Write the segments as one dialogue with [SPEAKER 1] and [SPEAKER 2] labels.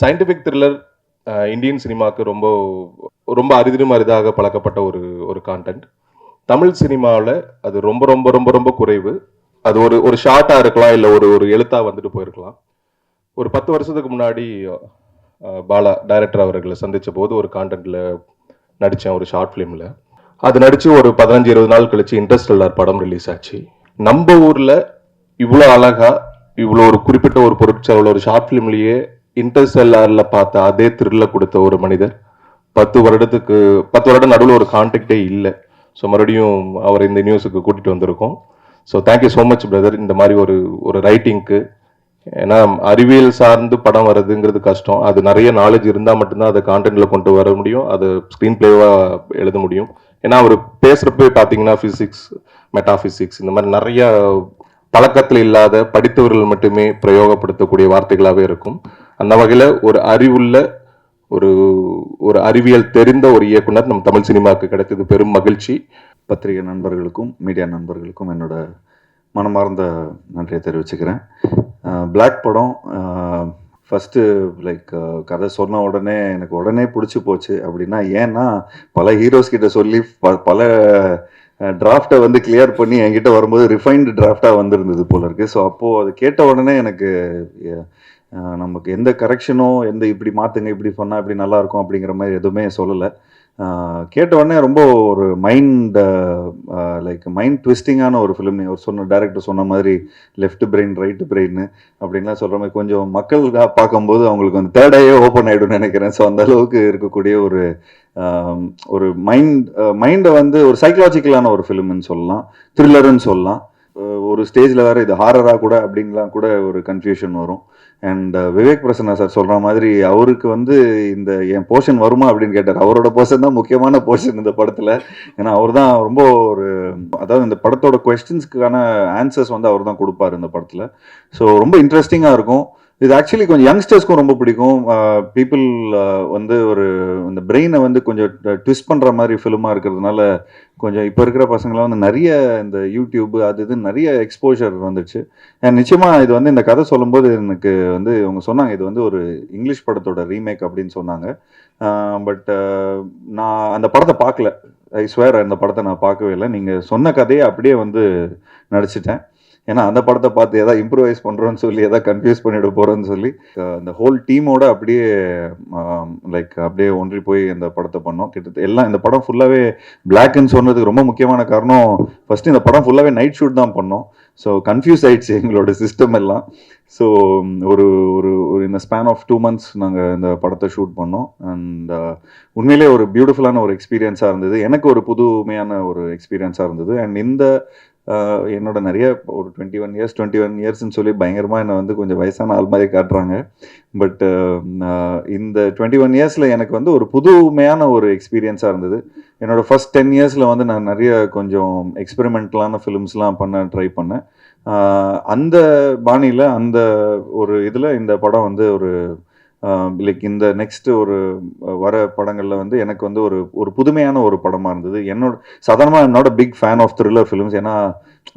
[SPEAKER 1] Scientific thriller Indian சினிமாவுக்கு ரொம்ப ரொம்ப அரிதிலும் அரிதாக பழக்கப்பட்ட ஒரு ஒரு கான்டென்ட் தமிழ் சினிமாவில் அது ரொம்ப ரொம்ப ரொம்ப ரொம்ப குறைவு. அது ஒரு ஒரு ஷார்ட்டாக இருக்கலாம் இல்லை ஒரு ஒரு எழுத்தாக வந்துட்டு போயிருக்கலாம். ஒரு பத்து வருஷத்துக்கு முன்னாடி பாலா டைரக்டர் அவர்களை சந்தித்த போது ஒரு கான்டென்ட்டில் நடித்தேன் ஒரு ஷார்ட் ஃபிலிமில் அது நடித்து ஒரு பதினஞ்சு இருபது நாள் கழித்து இன்ட்ரெஸ்டல்லார் படம் ரிலீஸ் ஆச்சு. நம்ம ஊரில் இவ்வளோ அழகாக இவ்வளோ ஒரு குறிப்பிட்ட ஒரு பொருட்கள் ஒரு ஷார்ட் ஃபிலிம்லேயே இன்டர்செல்லாரில் பார்த்த அதே த்ரில்ல கொடுத்த ஒரு மனிதர் பத்து வருடத்துக்கு பத்து வருடம் நடுவில் ஒரு கான்டாக்டே இல்லை. ஸோ மறுபடியும் அவர் இந்த நியூஸுக்கு கூட்டிகிட்டு வந்திருக்கோம். So thank you so much brother இந்த மாதிரி ஒரு ஒரு ரைட்டிங்க்கு ஏன்னா அறிவியல் சார்ந்து படம் வர்றதுங்கிறது கஷ்டம். அது நிறைய நாலேஜ் இருந்தால் மட்டும்தான் அதை கான்டென்ட்ல கொண்டு வர முடியும். அது ஸ்க்ரீன் பிளேவாக எழுத முடியும். ஏன்னா அவர் பேசுகிறப்ப பார்த்தீங்கன்னா ஃபிசிக்ஸ் மெட்டாஃபிசிக்ஸ் இந்த மாதிரி நிறைய பழக்கத்தில் இல்லாத படித்தவர்கள் மட்டுமே பிரயோகப்படுத்தக்கூடிய வார்த்தைகளாகவே இருக்கும். அந்த வகையில் ஒரு அறிவுள்ள ஒரு ஒரு அறிவியல் தெரிந்த ஒரு இயக்குனர் நம் தமிழ் சினிமாவுக்கு கிடைத்தது பெரும் மகிழ்ச்சி.
[SPEAKER 2] பத்திரிகை நண்பர்களுக்கும் மீடியா நண்பர்களுக்கும் என்னோட மனமார்ந்த நன்றியை தெரிவிச்சுக்கிறேன். பிளாக் படம் ஃபஸ்ட்டு லைக் கதை சொன்ன உடனே எனக்கு உடனே பிடிச்சி போச்சு. அப்படின்னா ஏன்னா பல ஹீரோஸ் கிட்ட சொல்லி ப பல டிராஃப்டை வந்து கிளியர் பண்ணி என்கிட்ட வரும்போது ரிஃபைன்டு டிராஃப்டாக வந்திருந்தது போல இருக்குது ஸோ அப்போது அது கேட்ட உடனே எனக்கு நமக்கு எந்த கரெக்ஷனோ எந்த இப்படி மாற்றுங்க இப்படி சொன்னால் இப்படி நல்லா இருக்கும் அப்படிங்கிற மாதிரி எதுவுமே சொல்லலை. கேட்ட உடனே ரொம்ப ஒரு மைண்ட் லைக் மைண்ட் ட்விஸ்டிங்கான ஒரு ஃபிலிம் ஒரு சொன்ன டேரக்டர் சொன்ன மாதிரி லெஃப்ட் பிரெயின் ரைட்டு பிரெயின் அப்படின்லாம் சொல்கிற மாதிரி கொஞ்சம் மக்கள் பார்க்கும்போது அவங்களுக்கு வந்து தேர்ட் ஐயே ஓப்பன் ஆகிடும்னு நினைக்கிறேன். ஸோ அந்த அளவுக்கு இருக்கக்கூடிய ஒரு ஒரு மைண்ட் மைண்டை வந்து ஒரு சைக்கலாஜிக்கலான ஒரு ஃபிலிம்னு சொல்லலாம் த்ரில்லருன்னு சொல்லலாம். ஒரு ஸ்டேஜில் வேறு இது ஹாரராக கூட அப்படின்லாம் கூட ஒரு கன்ஃபியூஷன் வரும். அண்ட் விவேக் பிரசன்னா சார் சொல்கிற மாதிரி அவருக்கு வந்து இந்த என் போர்ஷன் வருமா அப்படின்னு கேட்டார். அவரோட போர்ஷன் தான் முக்கியமான போர்ஷன் இந்த படத்தில். ஏன்னா அவர் தான் ரொம்ப ஒரு அதாவது இந்த படத்தோட கொஸ்டின்ஸ்க்கான ஆன்சர்ஸ் வந்து அவர் தான் கொடுப்பாரு இந்த படத்தில். ஸோ ரொம்ப இன்ட்ரெஸ்டிங்காக இருக்கும். இது ஆக்சுவலி கொஞ்சம் யங்ஸ்டர்ஸ்க்கும் ரொம்ப பிடிக்கும். பீப்புள் வந்து ஒரு இந்த பிரெயினை வந்து கொஞ்சம் ட்விஸ்ட் பண்ணுற மாதிரி ஃபிலிமாக இருக்கிறதுனால கொஞ்சம் இப்போ இருக்கிற பசங்களாம் வந்து நிறைய இந்த யூடியூப் அது இது நிறைய எக்ஸ்போஷர் வந்துச்சு. நிச்சயமாக இது வந்து இந்த கதை சொல்லும்போது எனக்கு வந்து அவங்க சொன்னாங்க இது வந்து ஒரு இங்கிலீஷ் படத்தோட ரீமேக் அப்படின்னு சொன்னாங்க. பட் நான் அந்த படத்தை பார்க்கல. ஐ ஸ்வேர் அந்த படத்தை நான் பார்க்கவே இல்லை. நீங்கள் சொன்ன கதையை அப்படியே வந்து நடிச்சிட்டேன். ஏன்னா அந்த படத்தை பார்த்து எதாவது இம்ப்ரூவைஸ் பண்ணுறோன்னு சொல்லி எதாவது கன்ஃபியூஸ் பண்ணிட போகிறோன்னு சொல்லி அந்த ஹோல் டீமோட அப்படியே லைக் அப்படியே ஒன்றி போய் அந்த படத்தை பண்ணோம். கிட்டத்தட்ட எல்லாம் இந்த படம் ஃபுல்லாகவே பிளாக்னு சொன்னதுக்கு ரொம்ப முக்கியமான காரணம் ஃபஸ்ட்டு இந்த படம் ஃபுல்லாகவே நைட் ஷூட் தான் பண்ணோம். ஸோ கன்ஃபியூஸ் ஆயிடுச்சு எங்களோட சிஸ்டம் எல்லாம். ஸோ ஒரு ஒரு ஒரு இந்த ஸ்பேன் ஆஃப் டூ மந்த்ஸ் நாங்கள் இந்த படத்தை ஷூட் பண்ணோம். அண்ட் உண்மையிலே ஒரு பியூட்டிஃபுல்லான ஒரு எக்ஸ்பீரியன்ஸாக இருந்தது. எனக்கு ஒரு புதுமையான ஒரு எக்ஸ்பீரியன்ஸாக இருந்தது. அண்ட் இந்த என்னோட நிறைய ஒரு twenty one years twenty one இயர்ஸ்னு சொல்லி பயங்கரமாக என்னை வந்து கொஞ்சம் வயசான ஆள் மாதிரி காட்டுறாங்க. பட் இந்த டுவெண்ட்டி ஒன் இயர்ஸில் எனக்கு வந்து ஒரு புதுமையான ஒரு எக்ஸ்பீரியன்ஸாக இருந்தது. என்னோடய ஃபர்ஸ்ட் டென் இயர்ஸில் வந்து நான் நிறைய கொஞ்சம் எக்ஸ்பெரிமெண்டலான ஃபிலிம்ஸ்லாம் பண்ண ட்ரை பண்ணேன். அந்த பாணியில் அந்த ஒரு இதில் இந்த படம் வந்து ஒரு லைக் இந்த நெக்ஸ்ட் ஒரு வர படங்களில் வந்து எனக்கு வந்து ஒரு ஒரு புதுமையான ஒரு படமாக இருந்தது. என்னோட சாதாரணமாக என்னோட big fan of thriller films ஏன்னா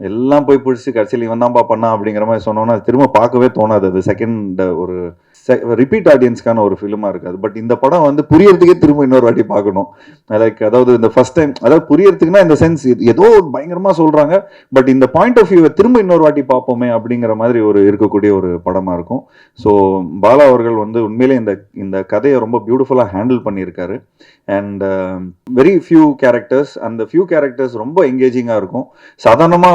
[SPEAKER 2] எல்லாம் போய் பிடிச்சி கடைசியில் இவன் தான்ப்பா பண்ணா அப்படிங்கிற மாதிரி சொன்னோன்னா திரும்ப பார்க்கவே தோணாது. அது செகண்ட் ஒரு ரிப்பீட் ஆடியன்ஸ்க்கான ஒரு ஃபிலிமாக இருக்காது. பட் இந்த படம் வந்து புரியறதுக்கே திரும்ப இன்னொரு வாட்டி பார்க்கணும். லைக் அதாவது இந்த ஃபர்ஸ்ட் டைம் அதாவது புரியறதுக்குன்னா இந்த சென்ஸ் ஏதோ பயங்கரமாக சொல்கிறாங்க பட் இந்த பாயிண்ட் ஆஃப் வியூவை திரும்ப இன்னொரு வாட்டி பார்ப்போமே அப்படிங்கிற மாதிரி ஒரு இருக்கக்கூடிய ஒரு படமாக இருக்கும். ஸோ பாலா அவர்கள் வந்து உண்மையிலே இந்த இந்த கதையை ரொம்ப பியூட்டிஃபுல்லாக ஹேண்டில் பண்ணியிருக்காரு. அண்ட் வெரி ஃபியூ கேரக்டர்ஸ் அந்த ஃபியூ கேரக்டர்ஸ் ரொம்ப எங்கேஜிங்காக இருக்கும். சாதாரணமாக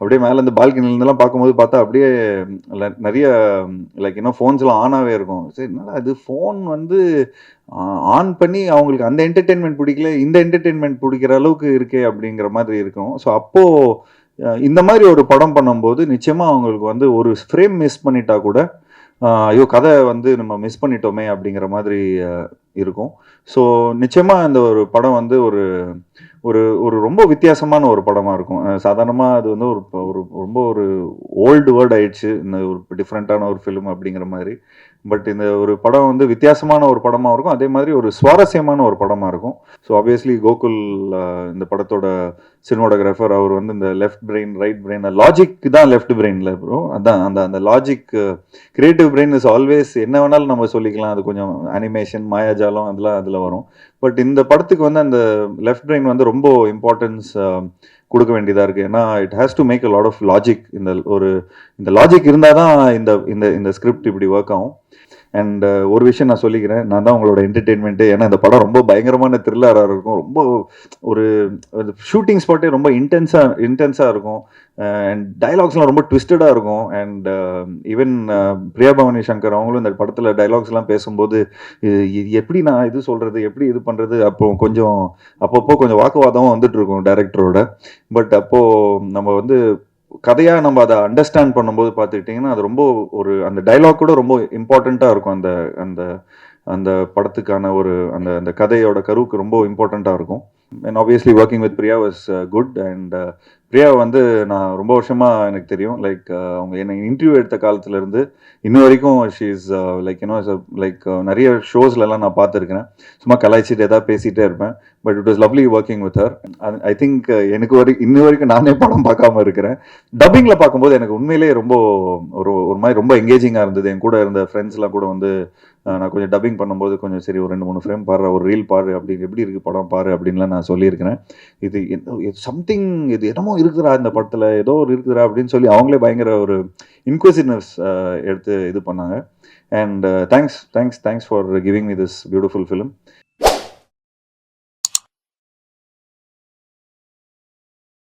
[SPEAKER 2] அப்படியே மேலே இந்த பால்கனிலேருந்துலாம் பார்க்கும்போது பார்த்தா அப்படியே நிறைய லைக் இன்னும் ஃபோன்ஸ்லாம் ஆனாகவே இருக்கும். சரி என்னடா அது ஃபோன் வந்து ஆன் பண்ணி அவங்களுக்கு அந்த என்டர்டெயின்மெண்ட் பிடிக்கல இந்த என்டர்டெயின்மெண்ட் பிடிக்கிற அளவுக்கு இருக்கே அப்படிங்கிற மாதிரி இருக்கும். ஸோ அப்போது இந்த மாதிரி ஒரு படம் பண்ணும்போது நிச்சயமாக அவங்களுக்கு வந்து ஒரு ஃப்ரேம் மிஸ் பண்ணிட்டா கூட ஐயோ கதை வந்து நம்ம மிஸ் பண்ணிட்டோமே அப்படிங்கிற மாதிரி இருக்கும். ஸோ நிச்சயமாக இந்த ஒரு படம் வந்து ஒரு ஒரு ஒரு ரொம்ப வித்தியாசமான ஒரு படமாக இருக்கும். சாதாரணமாக அது வந்து ஒரு ஒரு ரொம்ப ஒரு ஓல்டு வேர்ட் ஆயிடுச்சு. இந்த ஒரு டிஃப்ரெண்ட்டான ஒரு ஃபிலிம் அப்படிங்கிற மாதிரி. பட் இந்த ஒரு படம் வந்து வித்தியாசமான ஒரு படமாக இருக்கும். அதே மாதிரி ஒரு சுவாரஸ்யமான ஒரு படமாக இருக்கும். ஸோ ஆப்வியஸ்லி கோகுல் இந்த படத்தோட சினிமாடோகிராஃபர் அவர் வந்து இந்த left brain right brain logic தான் லெஃப்ட் பிரெயினில் ப்ரோ அதான் அந்த அந்த logic creative brain is always என்ன வேணாலும் நம்ம சொல்லிக்கலாம். அது கொஞ்சம் அனிமேஷன் மாயாஜாலம் அதெல்லாம் அதில் வரும். பட் இந்த படத்துக்கு வந்து அந்த லெஃப்ட் பிரெயின் வந்து ரொம்ப இம்பார்ட்டன்ஸ் கொடுக்க வேண்டியதாக இருக்குது ஏன்னா it has to make a lot of logic இந்த ஒரு இந்த லாஜிக் இருந்தால் தான் இந்த இந்த இந்த ஸ்கிரிப்ட் இப்படி ஒர்க் ஆகும். அண்ட் uh, ஒரு விஷயம் நான் சொல்லிக்கிறேன். நான் தான் உங்களோட என்டர்டெயின்மெண்ட்டு ஏன்னா இந்த படம் ரொம்ப பயங்கரமான த்ரில்லராக இருக்கும். ரொம்ப ஒரு ஷூட்டிங் ஸ்பாட்டே ரொம்ப இன்டென்ஸாக இன்டென்ஸாக இருக்கும். Uh, அண்ட் டைலாக்ஸ்லாம் ரொம்ப ட்விஸ்டடாக இருக்கும். அண்ட் ஈவன் பிரியா பவானி சங்கர் அவங்களும் இந்த படத்தில் டைலாக்ஸ்லாம் பேசும்போது இது எப்படி நான் இது சொல்கிறது எப்படி இது பண்ணுறது அப்போ கொஞ்சம் அப்பப்போ கொஞ்சம் வாக்குவாதமும் வந்துட்டு இருக்கும் டைரக்டரோட பட் அப்போது நம்ம வந்து கதையாக நம்ம அதை அண்டர்ஸ்டாண்ட் பண்ணும்போது பார்த்துக்கிட்டிங்கன்னா அது ரொம்ப ஒரு அந்த டைலாக் கூட ரொம்ப இம்பார்ட்டண்ட்டாக இருக்கும். அந்த அந்த அந்த படத்துக்கான ஒரு அந்த அந்த கதையோட கருவுக்கு ரொம்ப இம்பார்ட்டண்ட்டாக இருக்கும். And obviously working with Priya was good and Priya வந்து நான் ரொம்ப வருஷமாக எனக்கு தெரியும். லைக் uh, அவங்க என்னை இன்டர்வியூ எடுத்த காலத்துலேருந்து இன்ன வரைக்கும் she is like you know like நிறைய ஷோஸ்லலாம் நான் பார்த்துருக்கிறேன். சும்மா கலாய்ச்சிட்டு ஏதாவது பேசிகிட்டே இருப்பேன். But it was lovely working with her I think எனக்கு வரைக்கும் இன்ன வரைக்கும் நானே படம் பார்க்காம இருக்கிறேன். டப்பிங்கில் பார்க்கும்போது எனக்கு உண்மையிலேயே ரொம்ப ஒரு ஒரு மாதிரி ரொம்ப எங்கேஜிங்காக இருந்தது. என் கூட இருந்த ஃப்ரெண்ட்ஸ்லாம் கூட வந்து நான் கொஞ்சம் டப்பிங் பண்ணும்போது கொஞ்சம் சரி ஒரு ரெண்டு மூணு ஃப்ரேம் பாரு ஒரு ரீல் பாரு அப்படி எப்படி இருக்குது படம் பாரு அப்படின்லாம் நான் சொல்லியிருக்கிறேன். இது சம்திங் இது என்னமோ இருக்குதுரா இந்த படத்தில் ஏதோ ஒரு இருக்குதுரா அப்படின்னு சொல்லி அவங்களே பயங்கர ஒரு இன்குவசிவ்னஸ் எடுத்து இது பண்ணாங்க. And thanks thanks thanks for giving me this beautiful film